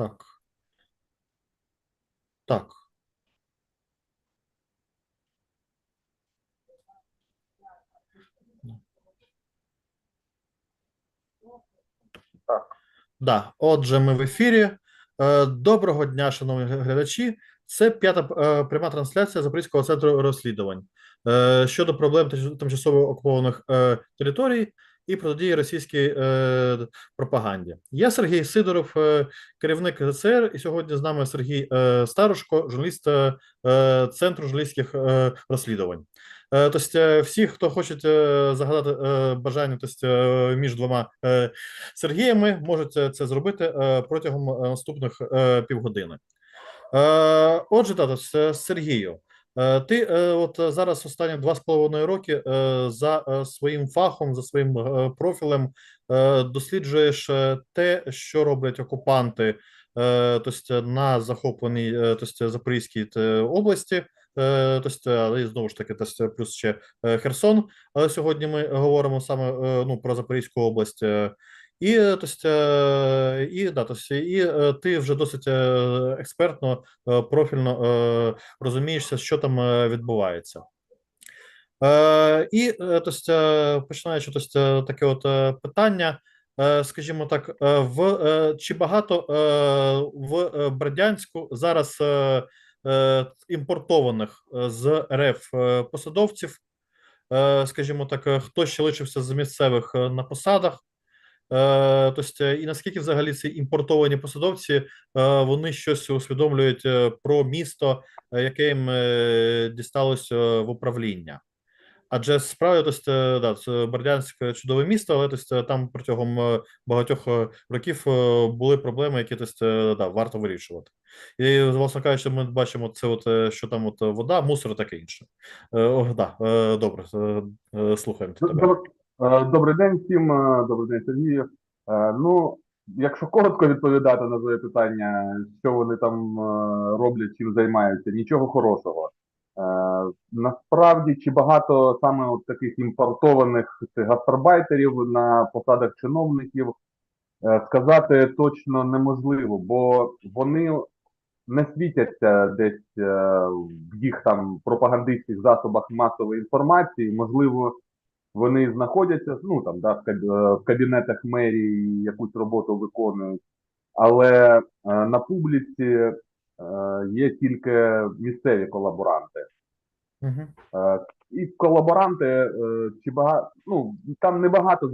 Так. Так. Да. Отже, ми в ефірі. Е, Доброго дня, шановні глядачі. Це п'ята е, пряма трансляція Запорізького центру розслідувань е, щодо проблем тимчасово окупованих територій і протидії російській е, пропаганді. Я Сергій Сидоров, е, керівник ГЦР, і сьогодні з нами Сергій е, Старушко, журналіст е, е, Центру журналістських е, розслідувань. Е, Тобто, е, всі, хто хоче е, загадати е, бажання тобто, е, між двома е, Сергіями, можуть це, це зробити е, протягом е, наступних е, півгодини. Е, Отже, тато, Сергію, е, ти е, от зараз останні два з половиною роки е, за е, своїм фахом, за своїм е, профілем е, досліджуєш е, те, що роблять окупанти е, тобто, на захопленій е, тобто, Запорізькій е, області. Е, Тобто, і знову ж таки, тобто, плюс ще е, Херсон. Але сьогодні ми говоримо саме е, ну, про Запорізьку область. І, е, тобто, е, і, да, тобто, і е, ти вже досить експертно, профільно розумієшся, що там відбувається. І е, починаючи тобто, таке от питання, скажімо так, в чи багато в Бердянську зараз імпортованих з РФ посадовців, скажімо так, хто ще лишився з місцевих на посадах? Тобто, і наскільки взагалі ці імпортовані посадовці е, вони щось усвідомлюють про місто, яке їм дісталося е, в управління? Адже справді, тобто, да, це Бердянськ чудове місто, але тобто, там протягом багатьох років були проблеми, які тобто, да, варто вирішувати. І, власне кажучи, ми бачимо це, от, що там от вода, мусор і таке інше. О, да, добре, слухаємо тебе. Е, Добрий день всім, е, добрий день, Сергію. Е, Ну, якщо коротко відповідати на твоє питання, що вони там роблять, чим займаються, нічого хорошого. Насправді, чи багато саме от таких імпортованих гастарбайтерів на посадах чиновників, сказати точно неможливо, бо вони не світяться десь в їх там пропагандистських засобах масової інформації. Можливо, вони знаходяться ну там да, в е, кабінетах мерії якусь роботу виконують, але е, на публіці е, є тільки місцеві колаборанти. Мгм. Е, І колаборанти, чи багато, ну там небагато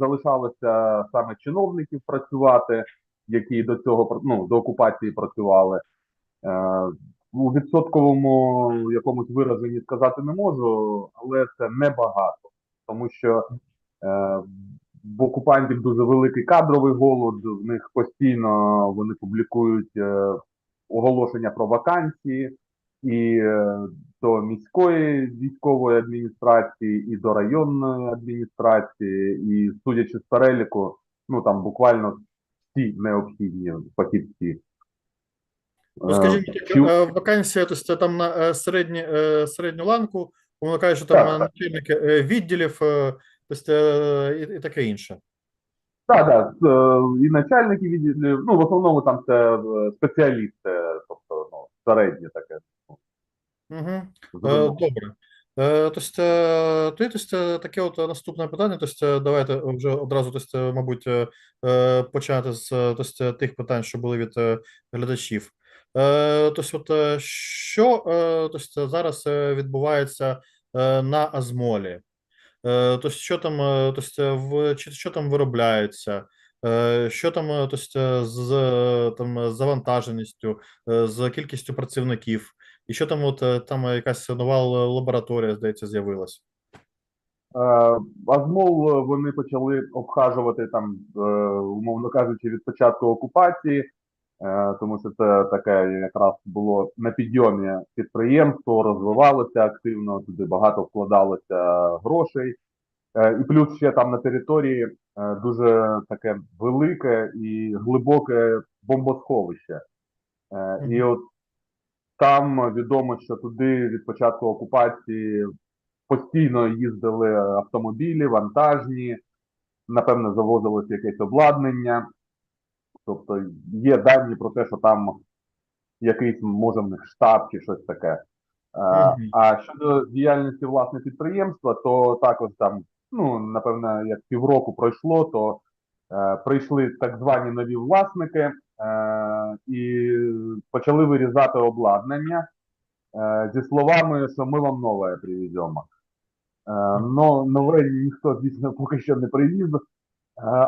залишалося саме чиновників працювати, які до цього ну, до окупації працювали. У відсотковому якомусь вираженні сказати не можу, але це небагато, тому що е, в окупантів дуже великий кадровий голод, в них постійно вони публікують е, оголошення про вакансії і е, до міської військової адміністрації, і до районної адміністрації, і судячи з переліку, ну там буквально всі необхідні фахівці. Ну, скажімо так, чи- вакансія, тобто там на середні, середню ланку, воно каже, що там Так, так. начальники е, відділів, е, тобто, е, і, таке інше. Так, так, і начальники відділів, ну, в основному там це спеціалісти, тобто, ну, середнє таке. Угу. Добре. Тобто, тобто, таке от наступне питання. Тобто, давайте вже одразу, тобто, мабуть, почати з тобто, тих питань, що були від глядачів. Тобто, от, що тобто, зараз відбувається на Азмолі? Е, Тобто, що там, тобто, в, що там виробляється? Що там тобто, з там, завантаженістю, з кількістю працівників? І що там, от е, там якась нова лабораторія, здається, з'явилась. Е, Азмол е, вони почали обхажувати там, умовно кажучи, від початку окупації, тому що це таке якраз було на підйомі підприємство, розвивалося активно, туди багато вкладалося грошей. Е, І плюс ще там на території е, дуже таке велике і глибоке бомбосховище. Е, І от там відомо, що туди від початку окупації постійно їздили автомобілі, вантажні, напевно, завозилось якесь обладнання. Тобто є дані про те, що там якийсь може в них штаб чи щось таке. Е, Мгм. А щодо діяльності власне підприємства, то також там, ну напевно, як півроку пройшло, то е, прийшли так звані нові власники е, і почали вирізати обладнання е, зі словами, що ми вам нове привеземо. Е, но нове ніхто, звісно, поки що не привіз, е,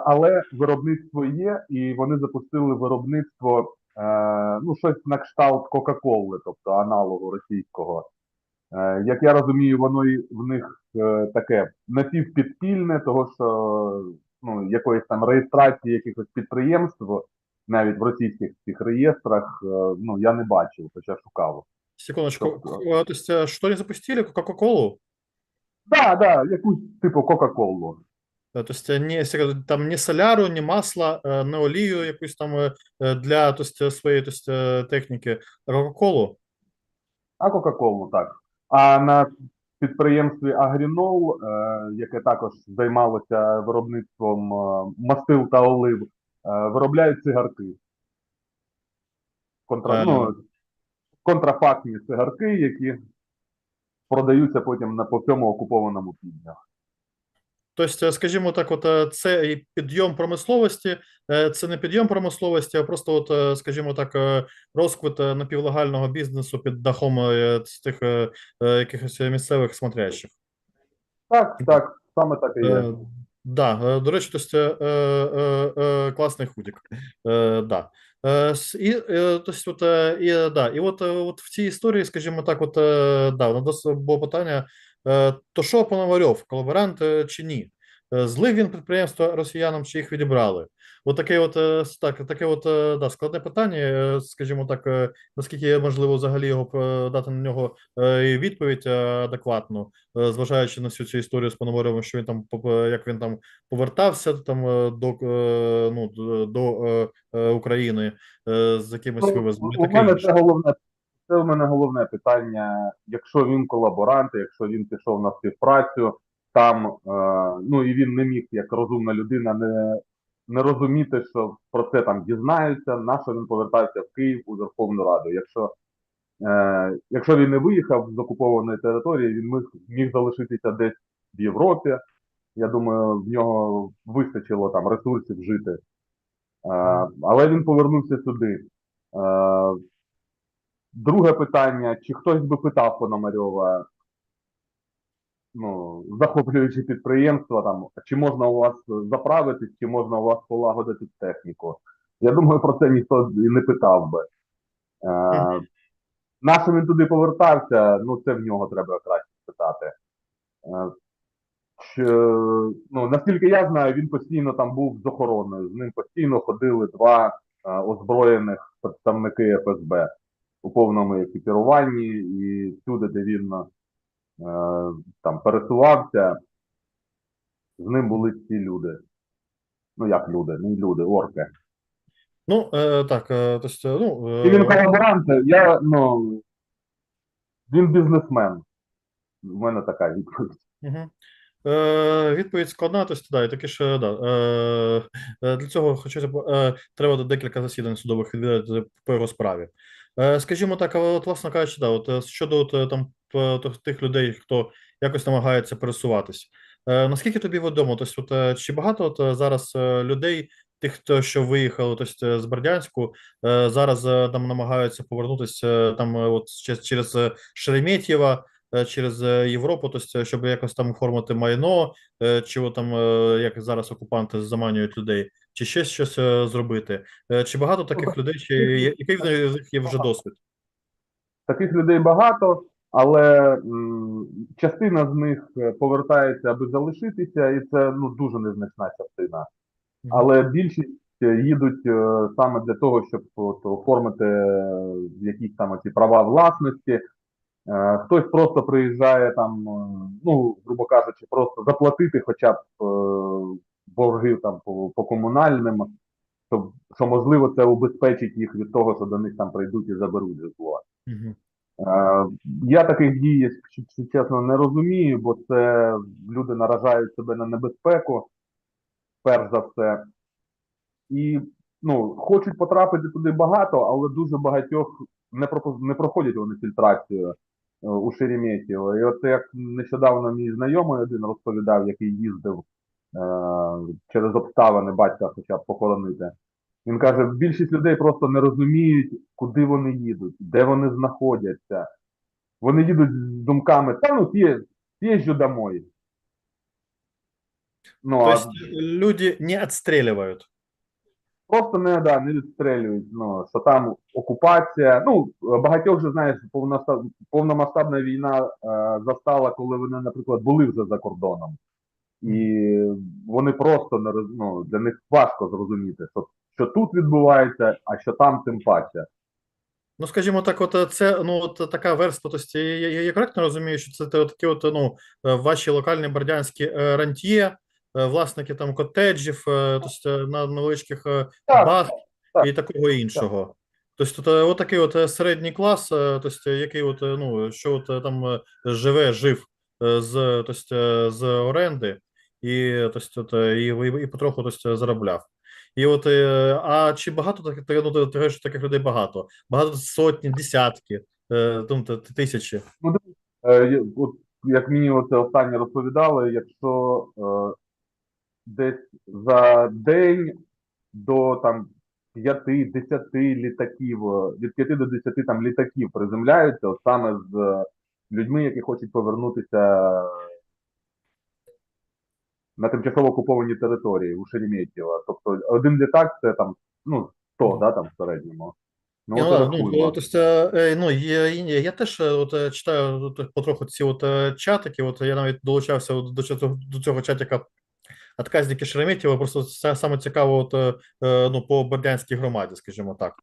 але виробництво є, і вони запустили виробництво е, ну, щось на кшталт Кока-Коли, тобто аналогу російського. Е, Як я розумію, воно і в них е, таке напівпідпільне, того що ну, якоїсь там реєстрації якихось підприємств, навіть в російських цих реєстрах, е, ну я не бачив, хоча шукав. Секундочку. Тобто- К- э, То есть, э, что они запустили? Кока-Колу? Так, да, якусь типу Кока-Колу. Э, То есть э, не там ні соляру, ні масла, е, не олію якусь там е, е, для то есть, своєї то есть, техніки, Кока-Колу. А Кока-Колу так. А на підприємстві Агрінол, е, яке також займалося виробництвом е, мастил та олив, виробляють цигарки. Контра... Ну, контрафактні цигарки, які продаються потім на по всьому окупованому півдня. Тобто, скажімо так, от е, це і підйом промисловості, е, це не підйом промисловості, а просто, от, е, скажімо так, розквіт напівлегального бізнесу під дахом тих якихось місцевих смотрящих. Так, так, саме так і є. Да, до речі, то есть, е, е, е, класний худик. Е, да. І, то есть, от, і, да, і от, от в цій історії, скажімо так, от, да, у нас було питання, то що Пономарьов, колаборант е, чи ні? Е, Злив він підприємства росіянам, чи їх відібрали? От от, е, так, таке от, е, да, складне питання, е, скажімо так, е, наскільки можливо взагалі його е, дати на нього е, відповідь е, адекватну, е, зважаючи на всю цю історію з Пономарьовим, що він там як він там повертався там е, до, е, ну, до, е, е, України е, з якимись Ну, вивозами. у мене це головне. Це у мене головне питання. Якщо він колаборант, якщо він пішов на співпрацю, там е, ну і він не міг як розумна людина не, не розуміти, що про це там дізнаються, на що він повертався в Київ у Верховну Раду. Якщо, е, якщо він не виїхав з окупованої території, він міг, міг залишитися десь в Європі. Я думаю, в нього вистачило там ресурсів жити. Е, але він повернувся сюди. Е, Друге питання: чи хтось би питав Пономарьова, ну, захоплюючи підприємство, там, чи можна у вас заправитись, чи можна у вас полагодити техніку? Я думаю, про це ніхто і не питав би. Е, на він туди повертався, ну це в нього треба краще питати. Е, чи, ну, наскільки я знаю, він постійно там був з охороною. З ним постійно ходили два е, озброєних представники ФСБ у повному екіпіруванні, і всюди, де він е, там пересувався, з ним були ці люди. Ну, як люди, не люди, орки. Ну, е, так, е, то есть, ну, е, І він колаборант, я, ну, він бізнесмен. У мене така відповідь. Угу. Е, відповідь складна, тобто, да, і таки ж, да, е, е, для цього хочеться, б- е, треба декілька засідань судових відвідати по його справі. Е, скажімо так, а от, власне кажучи, да, от, е, щодо от, е, там, тих- людей, хто якось намагається пересуватись, е, наскільки тобі відомо, тобто, от, е, чи багато от, е, зараз е, людей, тих, хто що виїхали тобто, е, з Бердянську, е, зараз е, там намагаються повернутися е, там, е, от, через, е, Шереметьєва, е, через е, Європу, тобто, щоб якось там оформити майно, е, чи от там, е, як зараз окупанти заманюють людей, чи ще щось е, зробити. Е, Чи багато таких людей, чи який в них є вже досвід? Таких людей багато, але м, частина з них е, повертається, аби залишитися, і це ну дуже незначна частина. Але більшість їдуть е, саме для того, щоб от, оформити е, якісь там ці права власності. Е, Хтось просто приїжджає там, е, ну, грубо кажучи, просто заплатити хоча б е, борги там по, по комунальним, щоб, що можливо це убезпечить їх від того, що до них там прийдуть і заберуть житло. Е, Я таких дій, чесно, не розумію, бо це люди наражають себе на небезпеку, перш за все. І ну, хочуть потрапити туди багато, але дуже багатьох не, не проходять вони фільтрацію е, у Шереметьєво. І от як нещодавно мій знайомий один розповідав, який їздив через обставини батька хоча б похоронити. Він каже, більшість людей просто не розуміють, куди вони їдуть, де вони знаходяться. Вони їдуть з думками, та ну съезжу домой. Ну, То а есть люди не отстреливают. просто не, да, не відстрелюють, ну, що там окупація. Ну, багатьох же, знаєш, повномасштабна війна е, застала, коли вони, наприклад, були вже за кордоном. І вони просто не роз- ну, для них важко зрозуміти, що, що тут відбувається, а що там тим паче. Ну, скажімо так, от е, це ну от така верства. Тобто, я, я, я коректно розумію, що це такі от ну е, ваші локальні бердянські е, рантьє, е, власники там котеджів, е, тобто на невеличких е, Так, так. і такого іншого. Тобто, тут е, от такий от е, середній клас, е, тобто, який от е, ну що от е, там е, живе, жив е, з тобто, е, з оренди, і тобто, от, і, і, і потроху тобто, заробляв. І от, е, а чи багато таких, ну, ти таких людей багато? Багато сотні, десятки, е, ну, тисячі. Е, от, як мені оце останнє розповідали, якщо е, десь за день до там 5-10 літаків, від 5 до 10 там літаків приземляються, от саме з людьми, які хочуть повернутися на тимчасово окуповані території у Шереметьєво. Тобто один літак це там ну 100, да, там в середньому. Ну, от ну, ладно. тобто, е, ну, є- я теж е, от, е, читаю от, потроху ці от чатики, от я навіть долучався от до, до цього чатика Отказники Шереметьєва, просто саме цікаво от, ну, по Бердянській громаді, скажімо так.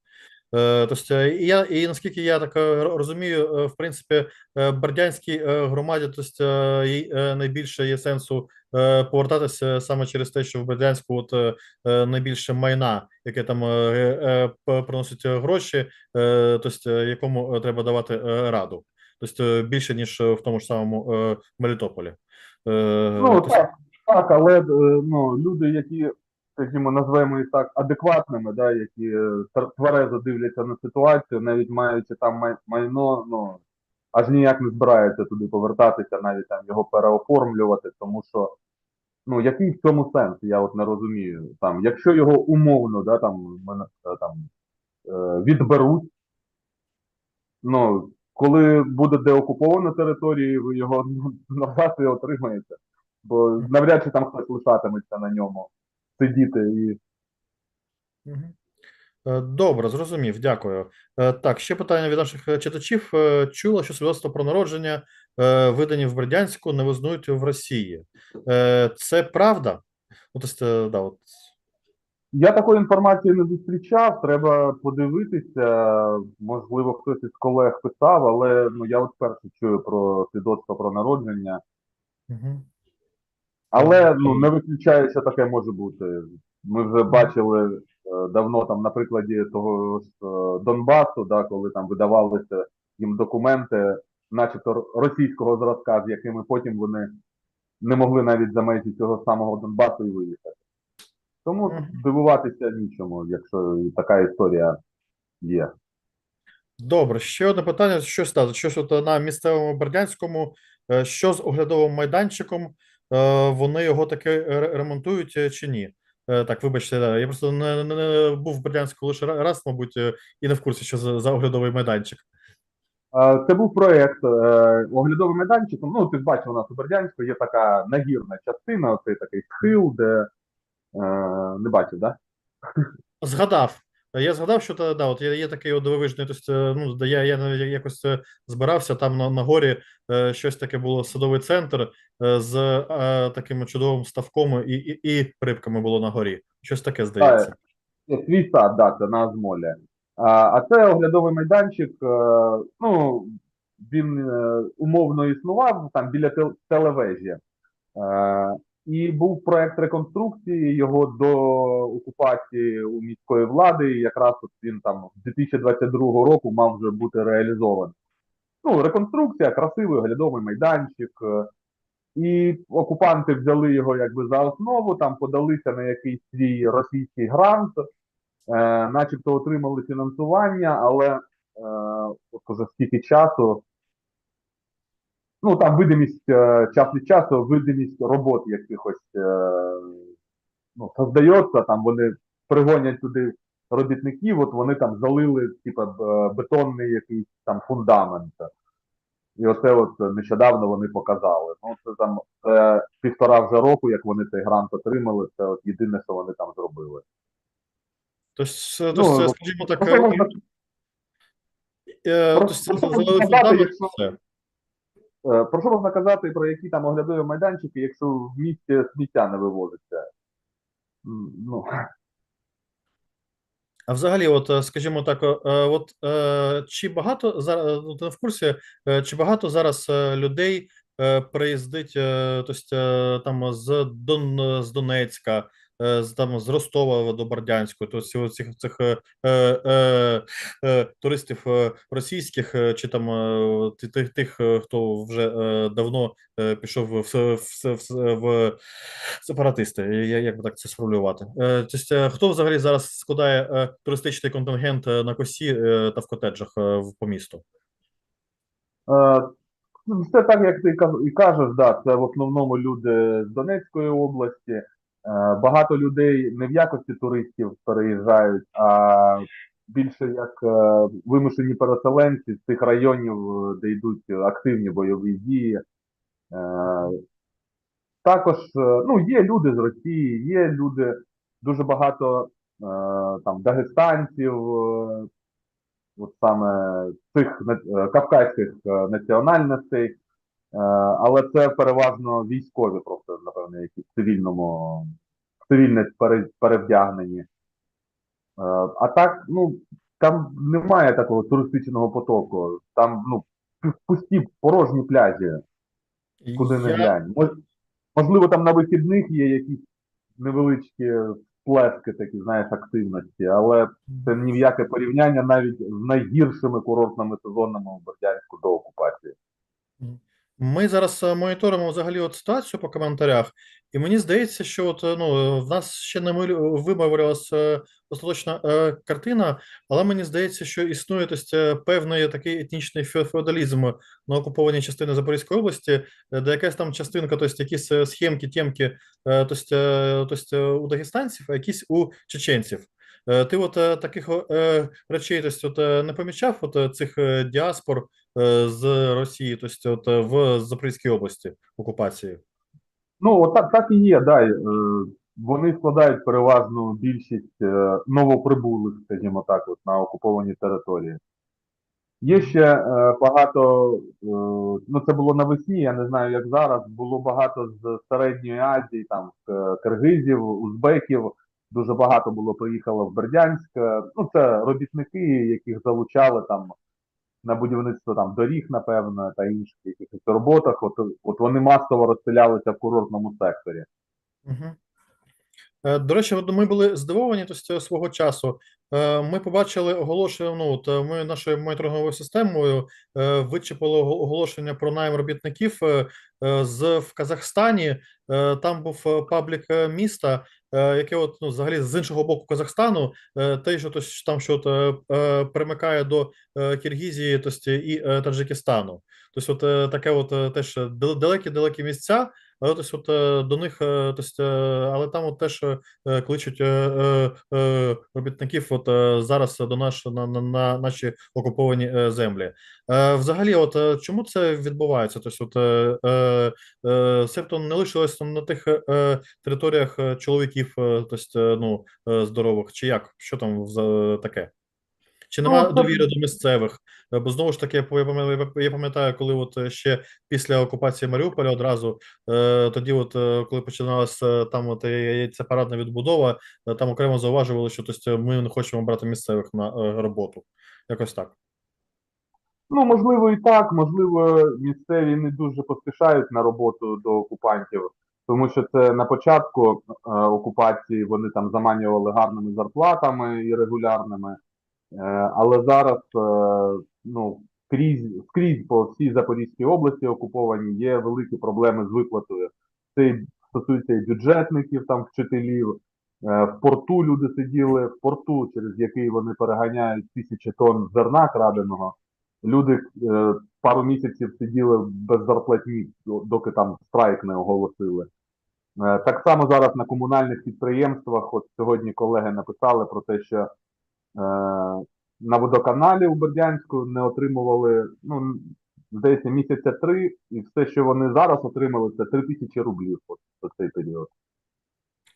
Тобто, і я, і наскільки я так е, розумію, в принципі, Бердянській громаді, тобто, їй найбільше є сенсу повертатися саме через те, що в Бердянську от, найбільше майна, яке там приносить гроші, тобто, якому треба давати раду. Тобто більше, ніж в тому ж самому Мелітополі. Ну так, так, але ну, люди, які, скажімо, назвемо їх так, адекватними, да, які е, тверезо дивляться на ситуацію, навіть маючи там май- майно, ну аж ніяк не збираються туди повертатися, навіть там його переоформлювати, тому що ну який в цьому сенс, я от не розумію. Там, якщо його умовно, да, там, мене, е, там е, відберуть, ну коли буде деокупована територія, ви його назад і отримаєте. Бо навряд чи там хтось лишатиметься на ньому сидіти і. Е, Добре, зрозумів, дякую. Е, Так, ще питання від наших е, читачів. Чула, що свідоцтво про народження, видані в Бердянську, не визнають в Росії. Це правда? Ну, е, да, от. Я такої інформації не зустрічав, треба подивитися. Можливо, хтось із колег писав, але ну я от вперше чую про свідоцтво про народження. Мгм. Але ну не виключаю, що таке може бути. Ми вже бачили е, давно там на прикладі того ж е, Донбасу, да, коли там видавалися їм документи, начебто російського зразка, з якими потім вони не могли навіть за межі цього самого Донбасу і виїхати. Тому дивуватися нічому, якщо така історія є. Добре, ще одне питання. Що стало? Щось от на місцевому Бердянському, е, що з оглядовим майданчиком? Е, Вони його таки ремонтують е, чи ні? Е, Так, вибачте, я просто не, не, не був в Бердянську лише раз, мабуть, е, і не в курсі, що за, за оглядовий майданчик. Е, Це був проєкт е, оглядовий майданчик. Ну, ти ж бачив, у нас у Бердянську є така нагірна частина, оцей такий схил, де е, не бачив, так? Да? Згадав. Я згадав, що та, да, от є, є такий дивовижний, тобто, е, ну, я, я якось е, збирався там на, на горі, е, щось таке було садовий центр е, з е, таким чудовим ставком і, і, і рибками було на горі. Щось таке здається. Є Свій сад, да, це на Азмолі. А, а це оглядовий майданчик, е, ну, він е, умовно існував там біля тел- телевежі. Е, і був проект реконструкції його до окупації у міської влади. І якраз от він там з 2022 року мав вже бути реалізований. Ну, реконструкція, красивий оглядовий майданчик. е, І окупанти взяли його якби за основу, там подалися на якийсь свій російський грант. начебто отримали фінансування, але е, от уже скільки часу. Ну, там видимість е, час від часу, видимість робот якихось е, ну, создається, там вони пригонять туди робітників, от вони там залили, типа, б- бетонний якийсь там фундамент. І оце от нещодавно вони показали. Ну, це там е, півтора вже року, як вони цей грант отримали, це от єдине, що вони там зробили. Тобто, Ну, це, скажімо так, можна, е, про- тобто, про що можна залили сказати, фундамент, якщо- все. е, про що можна казати про які там оглядові майданчики, якщо в місті сміття не вивозиться? Ну, А взагалі, от, е, скажімо так, е, от е, чи багато зараз в курсі, е, чи багато зараз е, людей е, приїздить е, тобто, е, там з Дон з Донецька, е, там з Ростова до Бердянського, тобто цих цих е, е, е, туристів е, російських, е, чи там е, тих, тих, е, хто вже е, давно е, пішов в, в, в, в, сепаратисти, як би так це сформулювати. Е, Тобто, е, хто взагалі зараз складає е, туристичний контингент е, на косі е, та в котеджах е, по місту? Е, ну, Все так, як ти і кажеш, да, це в основному люди з Донецької області. Е, Багато людей не в якості туристів переїжджають, а більше як е, вимушені переселенці з тих районів, е, де йдуть активні бойові дії. Також ну, є люди з Росії, є люди, дуже багато там дагестанців, от саме цих кавказьких національностей, але це переважно військові, просто напевно, які в цивільному в цивільне перевдягнені. Е, А так, ну там немає такого туристичного потоку. Там ну пусті порожні пляжі, куди не глянь. Можливо, там на вихідних є якісь невеличкі сплески такі, знаєш, активності, але це ні в яке порівняння навіть з найгіршими курортними сезонами у Бердянську до окупації. Ми зараз е, моніторимо взагалі от ситуацію по коментарях, і мені здається, що от, е, ну, в нас ще не вимовлялася е, остаточна е, картина, але мені здається, що існує тобто, е, певний такий етнічний фе- феодалізм на окупованій частині Запорізької області, е, де якась там частинка, тобто, якісь е, схемки, темки, е, тобто, е, е, у дагестанців, а якісь у чеченців. Е, Ти от е, таких е, речей тобто, не помічав от, цих діаспор з Росії, тобто от, в Запорізькій області окупації. Ну, от так, так і є, да. Вони складають переважну більшість новоприбулих, скажімо так, от, на окупованій території. Є ще багато, ну це було навесні, я не знаю, як зараз. Було багато з Середньої Азії, там киргизів, узбеків. Дуже багато було приїхало в Бердянськ. Е, Ну, це робітники, яких залучали там на будівництво там доріг, напевно, та інших якихось роботах. От, от вони масово розселялися в курортному секторі. Угу. До речі, ми були здивовані тобто, свого часу. Е, Ми побачили оголошення. Ну, от ми нашою моніторинговою системою вичепили оголошення про найм робітників з в Казахстані. Там був паблік міста, яке от ну, взагалі з іншого боку Казахстану, е, те, що тобто, там що е, е, примикає до е, Киргізії, тобто, і е, Таджикистану. Тобто, от е, таке, от е, теж далекі-далекі місця. Але тобто, от, е, до них, тобто, але там от теж е, кличуть е, е, е, робітників от зараз до наш, на, на, на наші окуповані землі. Взагалі, от чому це відбувається? Тобто, от, себто не лишилось там на тих територіях чоловіків, тобто, ну, здорових, чи як? Що там за таке? Чи нема Ну, довіри до місцевих? Е, Бо знову ж таки, я пам'ятаю, коли от е, ще після окупації Маріуполя одразу е, тоді, от коли починалася там от ця парадна відбудова, там окремо зауважували, що тобто, ми не хочемо брати місцевих на роботу. Якось так. Ну, можливо, і так, можливо, місцеві не дуже поспішають на роботу до окупантів, тому що це на початку е, окупації вони там заманювали гарними зарплатами і регулярними. Е, але зараз е, ну, скрізь, скрізь по всій Запорізькій області окуповані є великі проблеми з виплатою. Це стосується і бюджетників, там вчителів, Е, В порту люди сиділи, в порту, через який вони переганяють тисячі тонн зерна краденого. Люди е, пару місяців сиділи без зарплатні, доки там страйк не оголосили. Е, Так само зараз на комунальних підприємствах. От сьогодні колеги написали про те, що на водоканалі у Бердянську не отримували, ну, здається, місяця три, і все, що вони зараз отримали, це три тисячі рублів от, за цей період.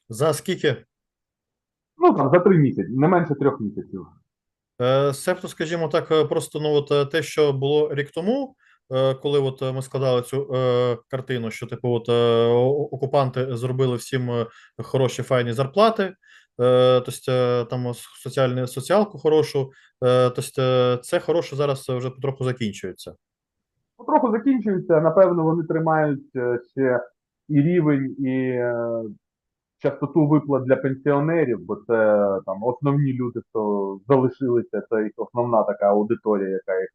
За скільки? Ну там за три місяці, не менше трьох місяців. Е, Себто, скажімо так, е, просто ну от е, те, що було рік тому, е, коли от е, ми складали цю е, картину, що типу, от е, окупанти зробили всім е, хороші файні зарплати, е, тобто е, там соціальну соціалку хорошу, е, тобто е, це хороше зараз вже потроху закінчується. Потроху закінчується. Напевно, вони тримають ще і рівень, і частоту виплат для пенсіонерів, бо це там основні люди, хто залишилися, це їх основна така аудиторія, яка їх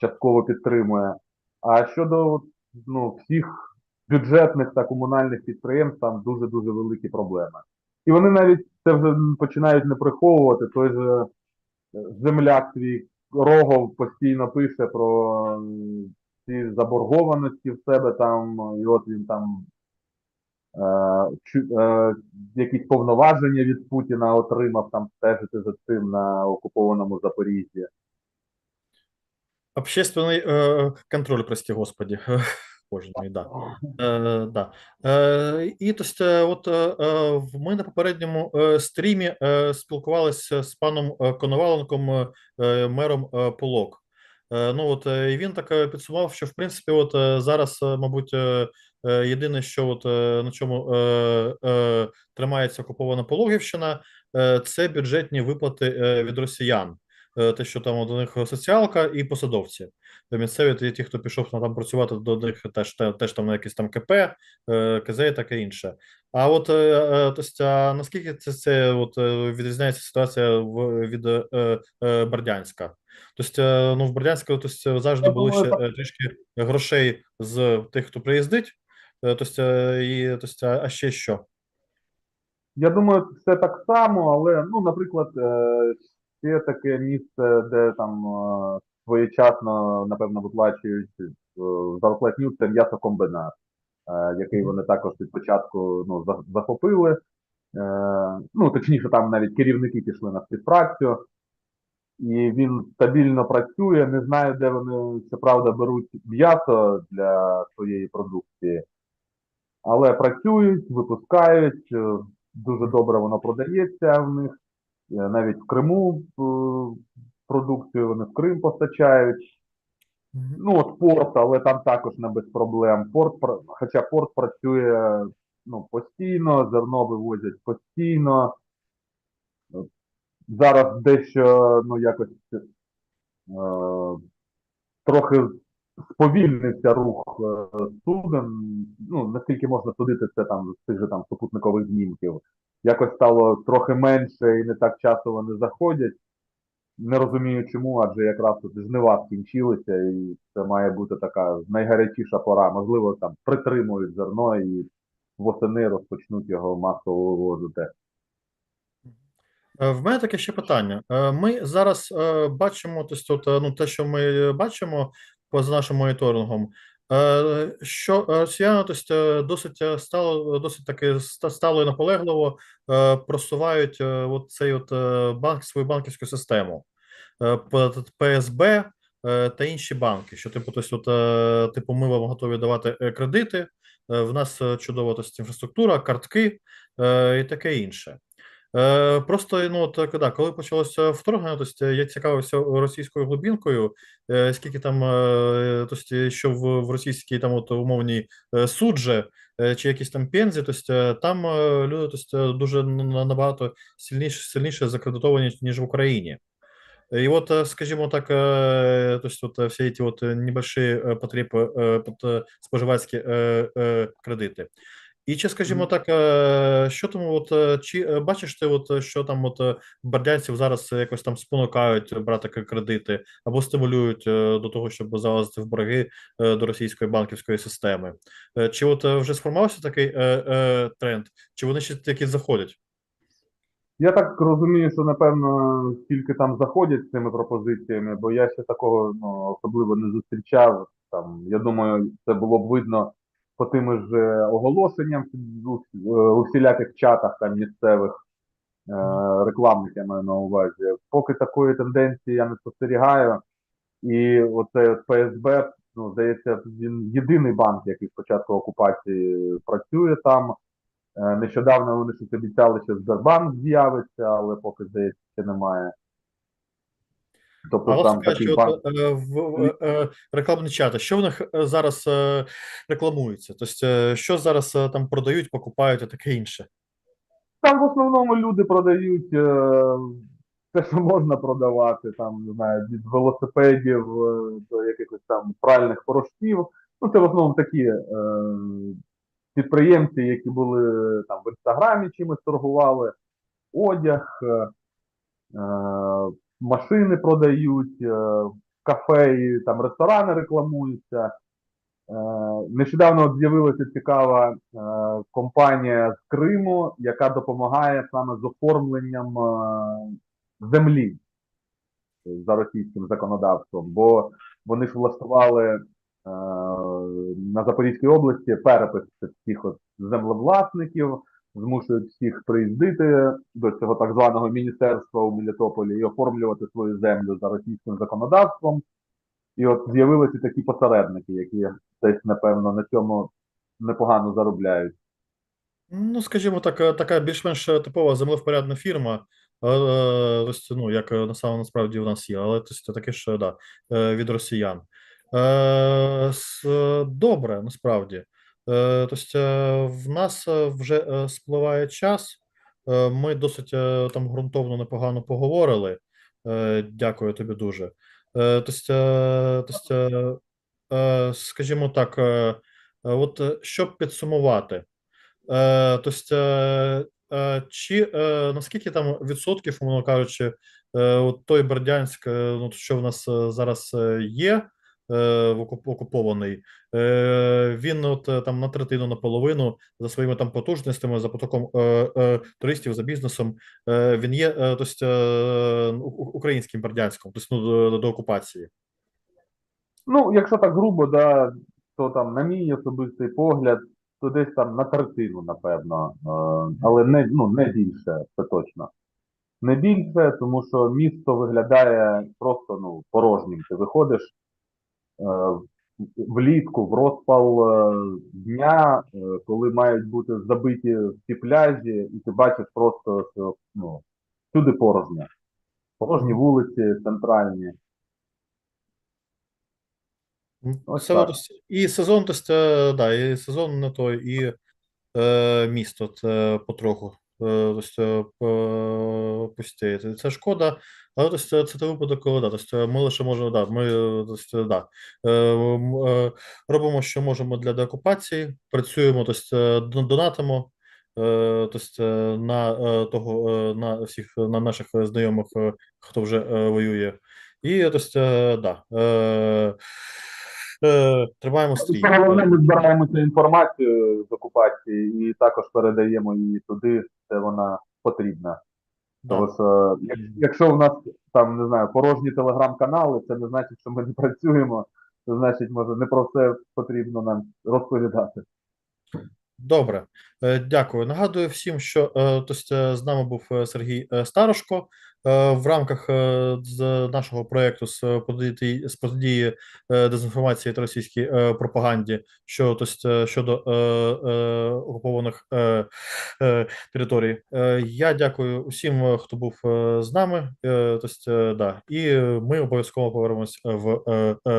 частково підтримує. А щодо ну, всіх бюджетних та комунальних підприємств, там дуже дуже великі проблеми. І вони навіть це вже починають не приховувати. Той же е, земляк твій Рогов постійно пише про ці заборгованості в себе там, і от він там е, чу- е, якісь повноваження від Путіна отримав там стежити за цим на окупованому Запоріжжі. Общественный э, контроль, прости господи, мій, да. Е, да. Е, і то есть, е, от е, е, ми на попередньому е, стрімі е, спілкувалися з паном Коноваленком, мером е, Полок. Е, ну от і він так підсумував, що в принципі, от зараз, мабуть, єдине, що от на чому е, е, тримається окупована Пологівщина, е, це бюджетні виплати від росіян. Е, Те, що там у них соціалка і посадовці місцеві, ті, ті, хто пішов на там працювати до них, теж теж там на якісь там КП, е, КЗ і таке інше. А от е, е, а наскільки це, це от е, відрізняється ситуація в від е, е, Бердянська? Тобто, е, ну в Бердянську то есть, завжди були ще е, трішки грошей з тих, хто приїздить. Е, Тобто, е, і то есть, а ще що? Я думаю, все так само, але, ну, наприклад, е, ще таке місце, де там е, своєчасно, напевно, виплачують е, зарплатню, це м'ясокомбінат, е, який вони також від початку ну, захопили. Ну, точніше, там навіть керівники пішли на співпрацю, і він стабільно працює. Не знаю, де вони, щоправда, беруть м'ясо для своєї продукції, але працюють, випускають. Дуже добре воно продається в них. Е, Навіть в Криму е, продукцію вони в Крим постачають. Ну, от порт, але там також не без проблем. Порт, хоча порт працює ну, постійно, зерно вивозять постійно. Зараз дещо, ну, якось е, трохи сповільнився рух е, суден. Ну, наскільки можна судити це там з тих же там супутникових знімків. Якось стало трохи менше і не так часто вони заходять. Не розумію чому, адже якраз тут жнива скінчилися, і це має бути така найгарячіша пора. Можливо, там притримують зерно і восени розпочнуть його масово вивозити. Е, В мене таке ще питання. Е, Ми зараз е, бачимо, тобто, ну, те, що ми бачимо поза нашим моніторингом, що росіяни тобто, е, досить е, стало, досить таки стало і наполегливо е, просувають е, от цей от е, банк, свою банківську систему. Е, ПСБ е, та інші банки, що типу, тобто, от, е, типу, ми вам готові давати е, кредити, е, в нас е, чудова інфраструктура, картки е, і таке інше. Е, Просто ну от да, коли почалося вторгнення, то есть, я цікавився російською глибінкою, е, скільки там е, то есть, що в, в російській там от умовній е, судже е, чи якісь там пензі, то есть, е, там е, люди то есть, е, дуже на- набагато сильніше сильніше закредитовані ніж в Україні. И вот, э, скажімо так, э, то есть вот э, все эти вот э, небольшие э, потребы э, под э. І чи, скажімо так, що тому, от чи е, бачиш ти, от що там от бердянців зараз якось там спонукають брати кредити або стимулюють е, до того, щоб залазити в борги е, до російської банківської системи? Е, Чи от вже сформувався такий е, е, тренд, чи вони ще тільки заходять? Я так розумію, що напевно тільки там заходять з цими пропозиціями, бо я ще такого ну, особливо не зустрічав. Там, я думаю, це було б видно по тими ж е, оголошенням у, всіляких чатах там місцевих е, рекламних, я маю на увазі. Поки такої тенденції я не спостерігаю. І оце ФСБ, ну, здається, він єдиний банк, який з початку окупації працює там. Е, Нещодавно вони щось обіцяли, що Сбербанк з'явиться, але поки здається, немає. Тобто А там такий банк. е, в в- е, рекламні чати, що в них е, зараз е, рекламується? Тобто, е, що зараз е, там продають, покупають і таке інше? Там в основному люди продають е, те, що можна продавати, там, не знаю, від велосипедів е, до якихось там пральних порошків. Ну, це в основному такі е, підприємці, які були там в інстаграмі чимось торгували, одяг, е, е, машини продають, е, кафе там ресторани рекламуються. Е, Нещодавно з'явилася цікава е, компанія з Криму, яка допомагає саме з оформленням землі за російським законодавством, бо вони ж влаштували на Запорізькій області перепис всіх от землевласників, змушують всіх приїздити до цього так званого міністерства у Мелітополі і оформлювати свою землю за російським законодавством. І от з'явилися такі посередники, які десь, напевно, на цьому непогано заробляють. Ну, скажімо так, е, така більш-менш типова землевпорядна фірма, тобто, ну, як насправді у нас є, але тобто, таке ж да, від росіян. Добре, насправді. Е, Тобто, е, в нас е, вже спливає час. Ми досить там ґрунтовно непогано поговорили. Дякую тобі дуже. Тобто, тобто, скажімо так, от щоб підсумувати. Тобто, чи наскільки там відсотків, умовно кажучи, от той Бердянськ, ну, що в нас зараз є, окупований, е, він от е, там на третину, наполовину за своїми там потужностями, за потоком е, е, туристів, за бізнесом, е, він є е, е, у- українським Бердянськом, тобто, ну, до, окупації. Ну, якщо так грубо, да, то там, на мій особистий погляд, то десь там на третину, напевно. Е, але не, ну, не більше, це точно. Не більше, тому що місто виглядає просто ну, порожнім. Ти виходиш е, влітку в розпал е, дня, е, коли мають бути забиті всі пляжі, і ти бачиш просто, що ну, всюди порожньо. Порожні вулиці, центральні. Ось Це і сезон, е, да, і сезон не той, і е, місто це потроху е, е. Це- Це шкода, але це той випадок, коли да, ми лише можемо, да, ми е, да, робимо, що можемо для деокупації, працюємо, донатимо. Тобто на того на всіх на наших знайомих, хто вже воює, і тобто, да, е, тримаємо стрій. Головне, ми збираємо цю інформацію з окупації і також передаємо її туди, де вона потрібна. Да. Тому що якщо в нас там не знаю порожні телеграм-канали, це не значить, що ми не працюємо. Це значить, може, не про все потрібно нам розповідати. Добре, Е, дякую. Нагадую всім, що тобто, з нами був Сергій Старошко в рамках е, з нашого проєкту з протидії, з протидії е, дезінформації та російській е, пропаганді, що тобто, е, щодо е, е, окупованих е, е, територій. Е, Я дякую усім, е, хто був е, з нами. Е, Тобто, е, да, і ми обов'язково повернемось в е, е,